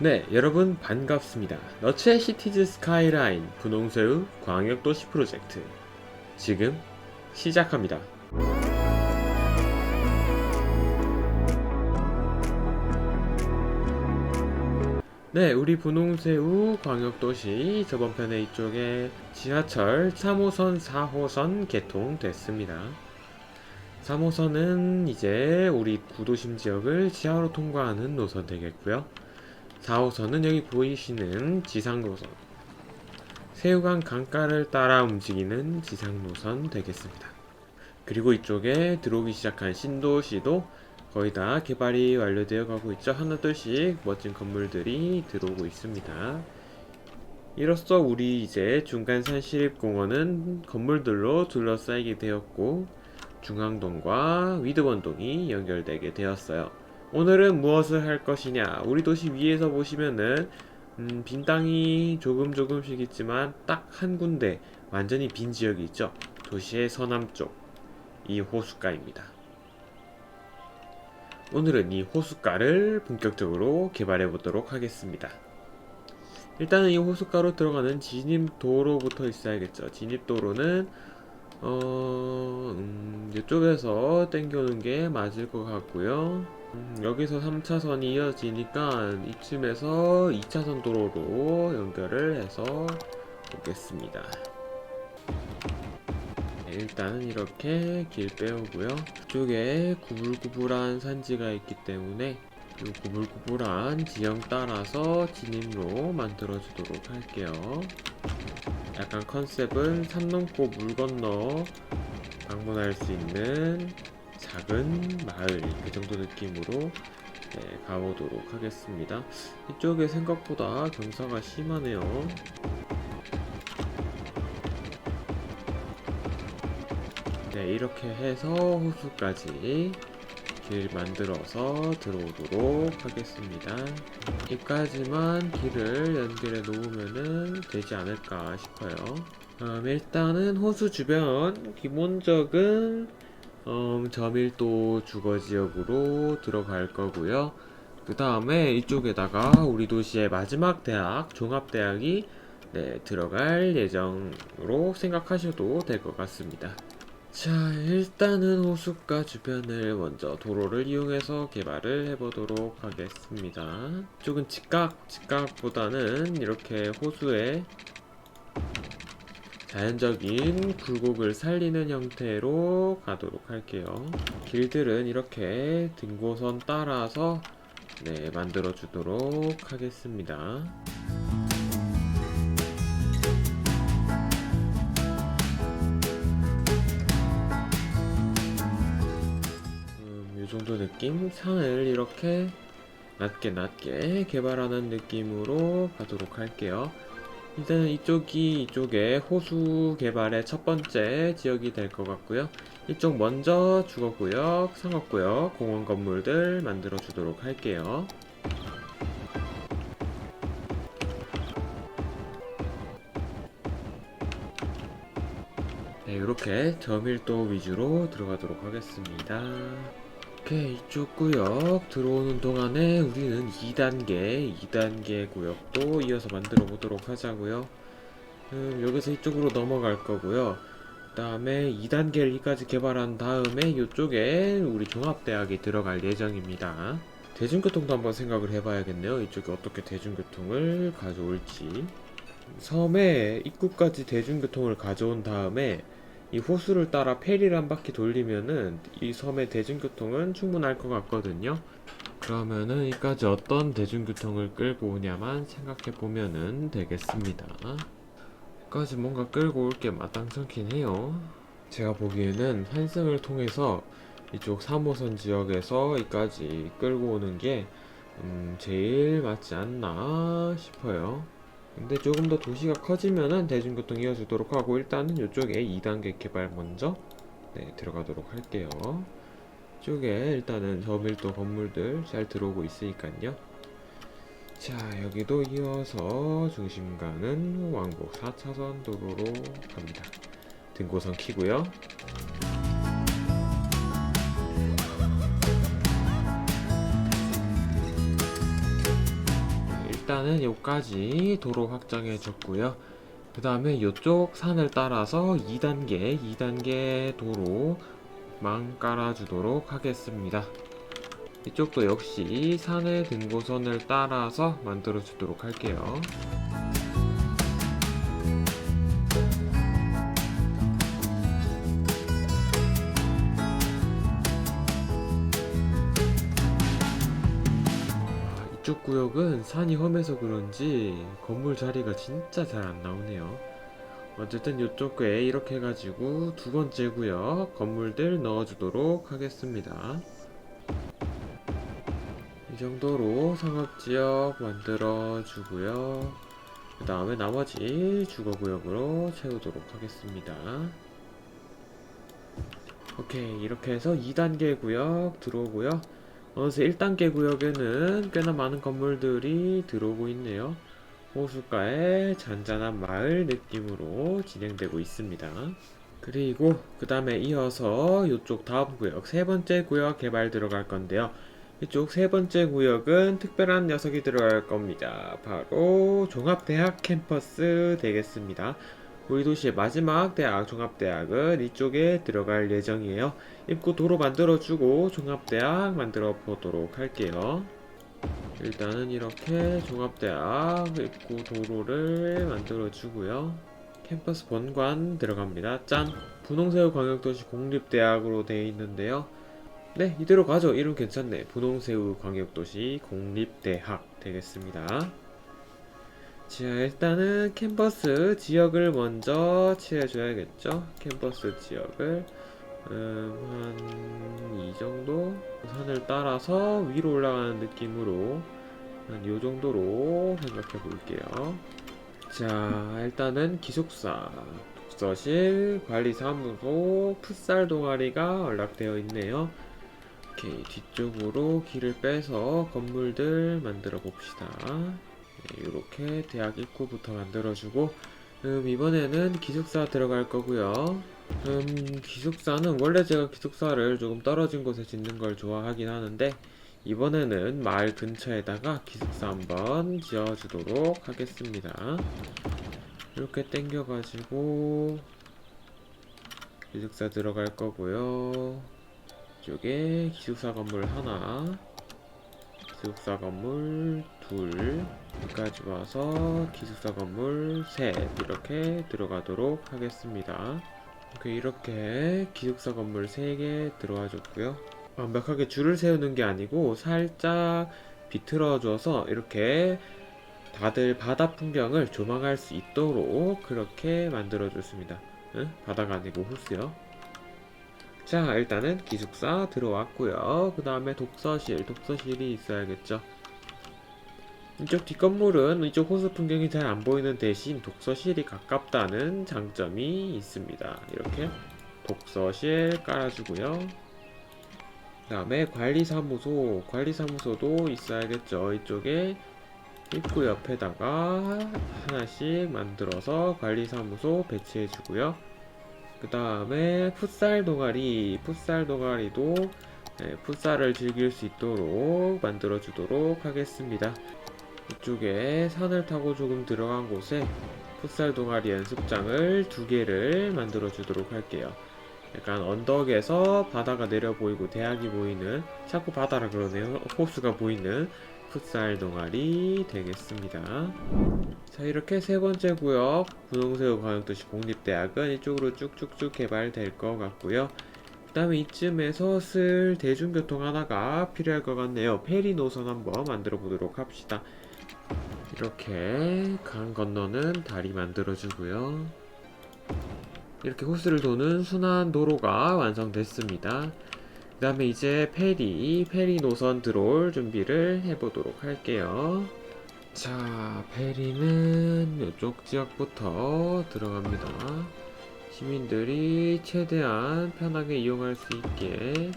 네, 여러분 반갑습니다. 너츠의 시티즈 스카이라인 분홍새우 광역도시 프로젝트 지금 시작합니다. 네, 우리 분홍새우 광역도시 저번 편에 이쪽에 지하철 3호선, 4호선 개통됐습니다. 3호선은 이제 우리 구도심 지역을 지하로 통과하는 노선 되겠고요. 4호선은 여기 보이시는 지상 노선. 새우강 강가를 따라 움직이는 지상 노선 되겠습니다. 그리고 이쪽에 들어오기 시작한 신도시도 거의 다 개발이 완료되어 가고 있죠. 하나둘씩 멋진 건물들이 들어오고 있습니다. 이로써 우리 이제 중간산 시립공원은 건물들로 둘러싸이게 되었고 중앙동과 위드원동이 연결되게 되었어요. 오늘은 무엇을 할 것이냐? 우리 도시 위에서 보시면은 음, 빈 땅이 조금 조금씩 있지만 딱 한 군데 완전히 빈 지역이 있죠. 도시의 서남쪽 이 호숫가입니다. 오늘은 이 호숫가를 본격적으로 개발해 보도록 하겠습니다. 일단은 이 호숫가로 들어가는 진입도로부터 있어야겠죠. 진입도로는 어, 음, 이쪽에서 땡겨오는 게 맞을 것 같고요. 음, 여기서 3차선이 이어지니까 이쯤에서 2차선 도로로 연결을 해서 보겠습니다. 네, 일단은 이렇게 길 빼오고요. 이쪽에 구불구불한 산지가 있기 때문에 이 구불구불한 지형 따라서 진입로 만들어 주도록 할게요. 약간 컨셉은 산 넘고 물 건너 방문할 수 있는 작은 마을 그 정도 느낌으로 네, 가보도록 하겠습니다. 이쪽에 생각보다 경사가 심하네요. 네, 이렇게 해서 호수까지 길 만들어서 들어오도록 하겠습니다. 여기까지만 길을 연결해 놓으면 되지 않을까 싶어요. 음, 일단은 호수 주변 기본적인 음, 저밀도 주거 지역으로 들어갈 거고요. 그 다음에 이쪽에다가 우리 도시의 마지막 대학, 종합대학이 네, 들어갈 예정으로 생각하셔도 될 것 같습니다. 자, 일단은 호숫가 주변을 먼저 도로를 이용해서 개발을 해보도록 하겠습니다. 이쪽은 직각, 직각보다는 이렇게 호수에 자연적인 굴곡을 살리는 형태로 가도록 할게요. 길들은 이렇게 등고선 따라서 네, 만들어 주도록 하겠습니다. 음, 이 정도 느낌? 산을 이렇게 낮게 낮게 개발하는 느낌으로 가도록 할게요. 일단은 이쪽이 이쪽에 호수 개발의 첫 번째 지역이 될 것 같고요. 이쪽 먼저 주거구역, 상업구역, 공원 건물들 만들어 주도록 할게요. 네, 이렇게 저밀도 위주로 들어가도록 하겠습니다. 오케이, 이쪽 구역 들어오는 동안에 우리는 2단계, 2단계 구역도 이어서 만들어 보도록 하자고요. 음, 여기서 이쪽으로 넘어갈 거고요. 그 다음에 2단계까지 개발한 다음에 이쪽에 우리 종합대학이 들어갈 예정입니다. 대중교통도 한번 생각을 해봐야겠네요. 이쪽에 어떻게 대중교통을 가져올지. 섬에 입구까지 대중교통을 가져온 다음에 이 호수를 따라 페리를 한 바퀴 돌리면은 이 섬의 대중교통은 충분할 것 같거든요. 그러면은 이까지 어떤 대중교통을 끌고 오냐만 생각해 보면은 되겠습니다. 여기까지 뭔가 끌고 올 게 마땅찮긴 해요. 제가 보기에는 환승을 통해서 이쪽 3호선 지역에서 이까지 끌고 오는 게 음, 제일 맞지 않나 싶어요. 근데 조금 더 도시가 커지면은 대중교통 이어주도록 하고 일단은 이쪽에 2단계 개발 먼저 네, 들어가도록 할게요. 이쪽에 일단은 저밀도 건물들 잘 들어오고 있으니까요. 자 여기도 이어서 중심가는 왕복 4차선 도로로 갑니다. 등고선 키고요. 일단은 여기까지 도로 확장해 줬고요. 그 다음에 이쪽 산을 따라서 2단계, 2단계 도로망 깔아주도록 하겠습니다. 이쪽도 역시 산의 등고선을 따라서 만들어 주도록 할게요. 이쪽 구역은 산이 험해서 그런지 건물 자리가 진짜 잘 안 나오네요. 어쨌든 이쪽에 이렇게 해가지고 두 번째 구역 건물들 넣어주도록 하겠습니다. 이 정도로 상업지역 만들어주고요. 그 다음에 나머지 주거구역으로 채우도록 하겠습니다. 오케이 이렇게 해서 2단계 구역 들어오고요. 어느새 1단계 구역에는 꽤나 많은 건물들이 들어오고 있네요. 호숫가의 잔잔한 마을 느낌으로 진행되고 있습니다. 그리고 그 다음에 이어서 이쪽 다음 구역 세 번째 구역 개발 들어갈 건데요. 이쪽 세 번째 구역은 특별한 녀석이 들어갈 겁니다. 바로 종합대학 캠퍼스 되겠습니다. 우리 도시의 마지막 대학 종합대학은 이쪽에 들어갈 예정이에요. 입구 도로 만들어주고 종합대학 만들어 보도록 할게요. 일단은 이렇게 종합대학 입구 도로를 만들어주고요. 캠퍼스 본관 들어갑니다. 짠! 분홍새우 광역도시 공립대학으로 되어 있는데요. 네, 이대로 가죠. 이름 괜찮네. 분홍새우 광역도시 공립대학 되겠습니다. 자, 일단은 캠퍼스 지역을 먼저 칠해줘야겠죠. 캠퍼스 지역을 음, 한 이 정도 산을 따라서 위로 올라가는 느낌으로 한 요 정도로 생각해 볼게요. 자, 일단은 기숙사, 독서실, 관리사무소, 풋살 동아리가 연락되어 있네요. 오케이, 뒤쪽으로 길을 빼서 건물들 만들어 봅시다. 네, 이렇게 대학 입구부터 만들어주고, 음, 이번에는 기숙사 들어갈 거고요. 음, 기숙사는 원래 제가 기숙사를 조금 떨어진 곳에 짓는 걸 좋아하긴 하는데, 이번에는 마을 근처에다가 기숙사 한번 지어주도록 하겠습니다. 이렇게 당겨가지고, 기숙사 들어갈 거고요. 이쪽에 기숙사 건물 하나, 기숙사 건물 둘, 여기까지 와서 기숙사 건물 셋 이렇게 들어가도록 하겠습니다. 오케이, 이렇게 기숙사 건물 3개 들어와 줬고요. 완벽하게 줄을 세우는 게 아니고 살짝 비틀어줘서 이렇게 다들 바다 풍경을 조망할 수 있도록 그렇게 만들어 줬습니다. 응? 바다가 아니고 호수요. 자, 일단은 기숙사 들어왔고요. 그 다음에 독서실, 독서실이 있어야겠죠. 이쪽 뒷건물은 이쪽 호수 풍경이 잘 안 보이는 대신 독서실이 가깝다는 장점이 있습니다. 이렇게 독서실 깔아주고요. 그 다음에 관리사무소, 관리사무소도 있어야겠죠. 이쪽에 입구 옆에다가 하나씩 만들어서 관리사무소 배치해주고요. 그 다음에 풋살 동아리, 풋살 동아리도 네, 풋살을 즐길 수 있도록 만들어 주도록 하겠습니다. 이쪽에 산을 타고 조금 들어간 곳에 풋살 동아리 연습장을 두 개를 만들어 주도록 할게요. 약간 언덕에서 바다가 내려 보이고 대학이 보이는 자꾸 바다라 그러네요. 호수가 보이는 풋살 동아리 되겠습니다. 자 이렇게 세 번째 구역 분홍새우 광역도시 공립대학은 이쪽으로 쭉쭉쭉 개발될 것 같고요. 그 다음에 이쯤에서 슬 대중교통 하나가 필요할 것 같네요. 페리 노선 한번 만들어 보도록 합시다. 이렇게 강 건너는 다리 만들어 주고요. 이렇게 호수를 도는 순환 도로가 완성됐습니다. 그 다음에 이제 페리, 페리 노선 들어올 준비를 해보도록 할게요. 자, 페리는 이쪽 지역부터 들어갑니다. 시민들이 최대한 편하게 이용할 수 있게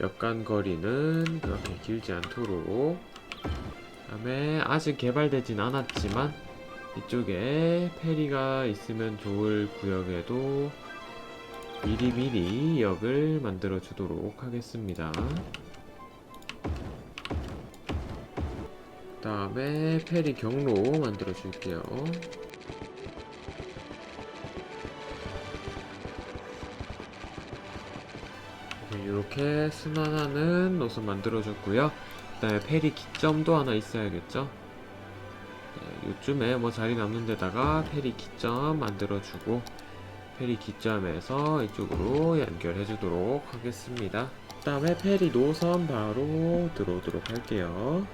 역간 거리는 그렇게 길지 않도록 다음에 아직 개발되진 않았지만 이쪽에 페리가 있으면 좋을 구역에도 미리미리 역을 만들어 주도록 하겠습니다. 다음에 페리 경로 만들어 줄게요. 이렇게 순환하는 노선 만들어줬고요. 그 다음에 페리 기점도 하나 있어야겠죠. 네, 요즘에 뭐 자리 남는 데다가 페리 기점 만들어주고 페리 기점에서 이쪽으로 연결해 주도록 하겠습니다. 그 다음에 페리 노선 바로 들어오도록 할게요.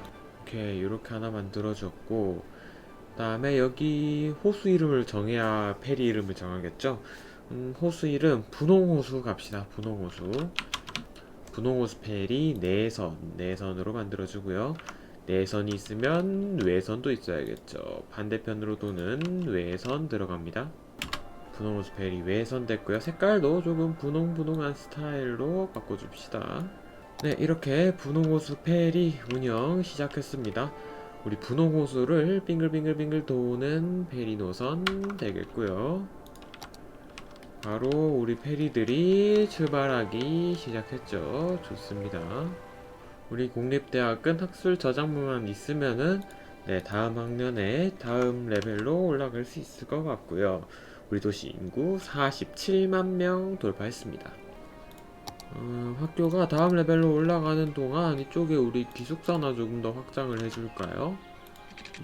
오케이 이렇게 하나 만들어 줬고 그 다음에 여기 호수 이름을 정해야 페리 이름을 정하겠죠. 음, 호수 이름 분홍호수 갑시다. 분홍호수. 분홍호수 페리 내선 내선으로 만들어 주고요. 내선이 있으면 외선도 있어야겠죠. 반대편으로 도는 외선 들어갑니다. 분홍호수 페리 외선 됐고요. 색깔도 조금 분홍분홍한 스타일로 바꿔줍시다. 네, 이렇게 분홍호수 페리 운영 시작했습니다. 우리 분홍호수를 빙글빙글빙글 도는 페리 노선 되겠고요. 바로 우리 페리들이 출발하기 시작했죠. 좋습니다. 우리 공립대학은 학술 저장부만 있으면은 네, 다음 학년에 다음 레벨로 올라갈 수 있을 것 같고요. 우리 도시 인구 47만 명 돌파했습니다. 어, 학교가 다음 레벨로 올라가는 동안 이쪽에 우리 기숙사나 조금 더 확장을 해줄까요?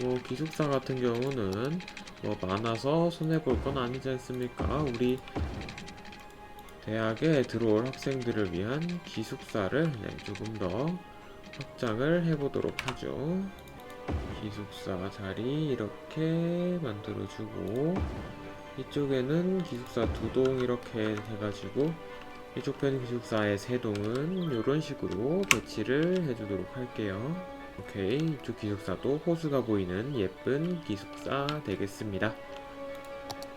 뭐 기숙사 같은 경우는 뭐 많아서 손해 볼 건 아니지 않습니까? 우리 대학에 들어올 학생들을 위한 기숙사를 네, 조금 더 확장을 해보도록 하죠. 기숙사 자리 이렇게 만들어주고 이쪽에는 기숙사 두 동 이렇게 해가지고 이쪽 편 기숙사의 세 동은 이런 식으로 배치를 해주도록 할게요. 오케이 이쪽 기숙사도 호수가 보이는 예쁜 기숙사 되겠습니다.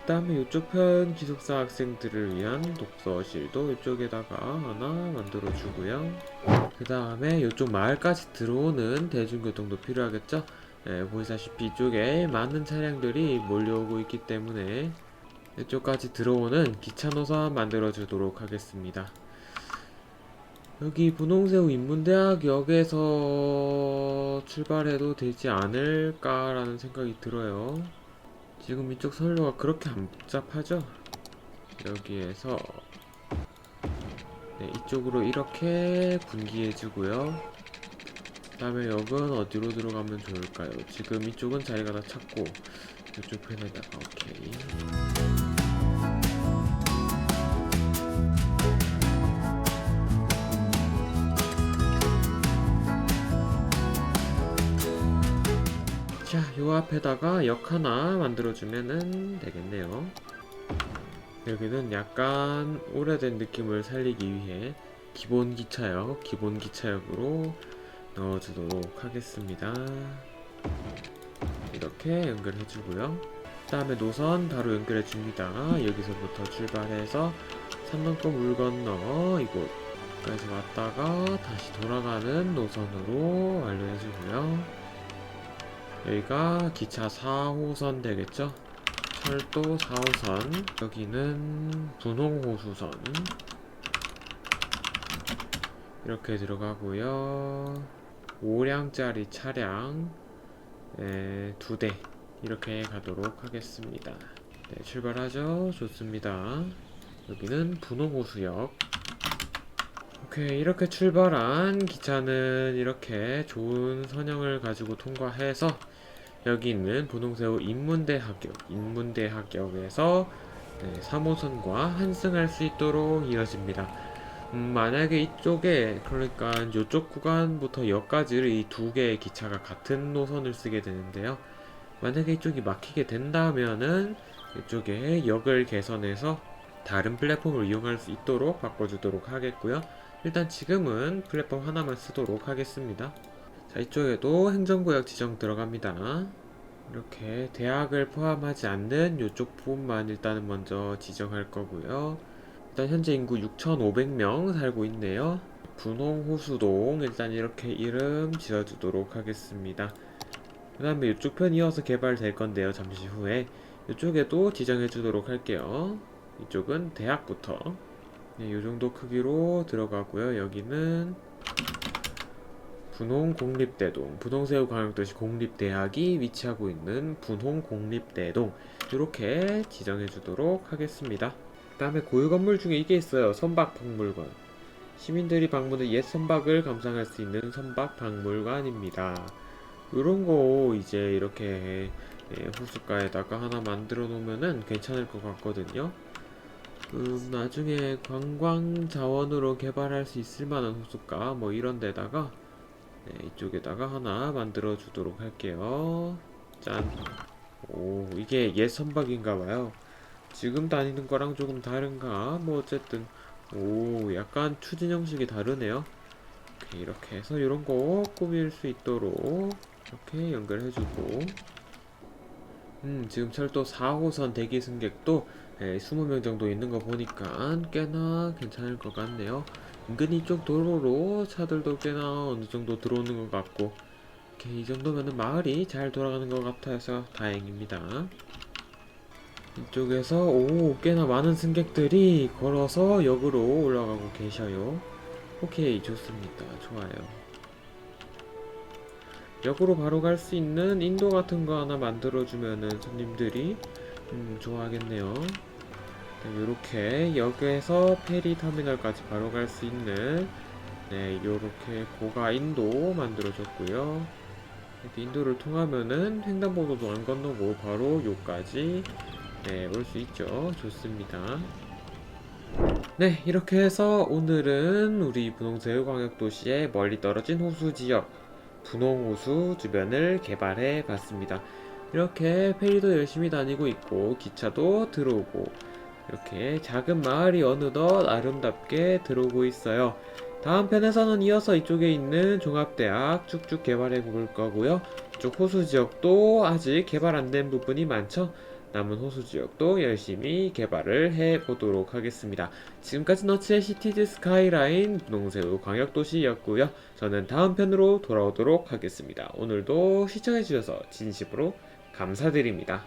그 다음에 이쪽 편 기숙사 학생들을 위한 독서실도 이쪽에다가 하나 만들어 주고요. 그 다음에 이쪽 마을까지 들어오는 대중교통도 필요하겠죠? 네, 보시다시피 이쪽에 많은 차량들이 몰려오고 있기 때문에 이쪽까지 들어오는 기차 노선 만들어 주도록 하겠습니다. 여기 분홍새우 인문대학역에서 출발해도 되지 않을까라는 생각이 들어요. 지금 이쪽 선로가 그렇게 안 복잡하죠? 여기에서 네, 이쪽으로 이렇게 분기해주고요. 그 다음에 역은 어디로 들어가면 좋을까요? 지금 이쪽은 자리가 다 찼고 이쪽 편에다가 오케이. 자, 요 앞에다가 역 하나 만들어주면은 되겠네요. 여기는 약간 오래된 느낌을 살리기 위해 기본 기차역, 기본 기차역으로 넣어주도록 하겠습니다. 이렇게 연결해주고요. 그 다음에 노선 바로 연결해줍니다. 여기서부터 출발해서 삼동포 물 건너 이곳까지 왔다가 다시 돌아가는 노선으로 완료해주고요. 여기가 기차 4호선 되겠죠? 철도 4호선. 여기는 분홍호수선. 이렇게 들어가고요. 5량짜리 차량 네, 2대. 이렇게 가도록 하겠습니다. 네, 출발하죠? 좋습니다. 여기는 분홍호수역. 오케이 이렇게 출발한 기차는 이렇게 좋은 선형을 가지고 통과해서 여기 있는 분홍새우 인문대학역 인문대학역에서 네, 3호선과 환승할 수 있도록 이어집니다. 음, 만약에 이쪽에 그러니까 이쪽 구간부터 역까지 이두 개의 기차가 같은 노선을 쓰게 되는데요. 만약에 이쪽이 막히게 된다면은 이쪽에 역을 개선해서 다른 플랫폼을 이용할 수 있도록 바꿔주도록 하겠고요. 일단 지금은 플랫폼 하나만 쓰도록 하겠습니다. 자, 이쪽에도 행정구역 지정 들어갑니다. 이렇게 대학을 포함하지 않는 이쪽 부분만 일단은 먼저 지정할 거고요. 일단 현재 인구 6,500명 살고 있네요. 분홍 호수동 일단 이렇게 이름 지어주도록 하겠습니다. 그 다음에 이쪽 편 이어서 개발될 건데요. 잠시 후에 이쪽에도 지정해 주도록 할게요. 이쪽은 대학부터 네, 이 정도 크기로 들어가고요. 여기는 분홍 공립대동, 분홍새우 광역도시 공립대학이 위치하고 있는 분홍 공립대동 이렇게 지정해 주도록 하겠습니다. 그다음에 고유 건물 중에 이게 있어요. 선박 박물관. 시민들이 방문해 옛 선박을 감상할 수 있는 선박 박물관입니다. 이런 거 이제 이렇게 예, 호숫가에다가 하나 만들어 놓으면은 괜찮을 것 같거든요. 음, 나중에 관광 자원으로 개발할 수 있을 만한 호숫가 뭐 이런 데다가 네, 이쪽에다가 하나 만들어 주도록 할게요. 짠. 오, 이게 옛 선박인가 봐요. 지금 다니는 거랑 조금 다른가? 뭐 어쨌든 오, 약간 추진 형식이 다르네요. 이렇게 해서 이런 거 꾸밀 수 있도록 이렇게 연결해주고 음, 지금 철도 4호선 대기 승객도 예, 20명 정도 있는 거 보니까 꽤나 괜찮을 것 같네요. 은근히 이쪽 도로로 차들도 꽤나 어느 정도 들어오는 것 같고 오케이, 이 정도면은 마을이 잘 돌아가는 것 같아서 다행입니다. 이쪽에서 오 꽤나 많은 승객들이 걸어서 역으로 올라가고 계셔요. 오케이 좋습니다. 좋아요. 역으로 바로 갈 수 있는 인도 같은 거 하나 만들어주면은 손님들이 음, 좋아하겠네요. 이렇게 역에서 페리 터미널까지 바로 갈 수 있는 네, 요렇게 고가 인도 만들어줬고요. 이렇게 인도를 통하면은 횡단보도도 안 건너고 바로 요까지 네, 올 수 있죠. 좋습니다. 네, 이렇게 해서 오늘은 우리 분홍새우 광역도시의 멀리 떨어진 호수 지역, 분홍호수 주변을 개발해 봤습니다. 이렇게 페리도 열심히 다니고 있고, 기차도 들어오고, 이렇게 작은 마을이 어느덧 아름답게 들어오고 있어요. 다음 편에서는 이어서 이쪽에 있는 종합대학 쭉쭉 개발해 볼 거고요. 이쪽 호수 지역도 아직 개발 안 된 부분이 많죠. 남은 호수 지역도 열심히 개발을 해 보도록 하겠습니다. 지금까지 너츠의 시티즈 스카이라인 분홍새우 광역도시였고요. 저는 다음 편으로 돌아오도록 하겠습니다. 오늘도 시청해 주셔서 진심으로 감사드립니다.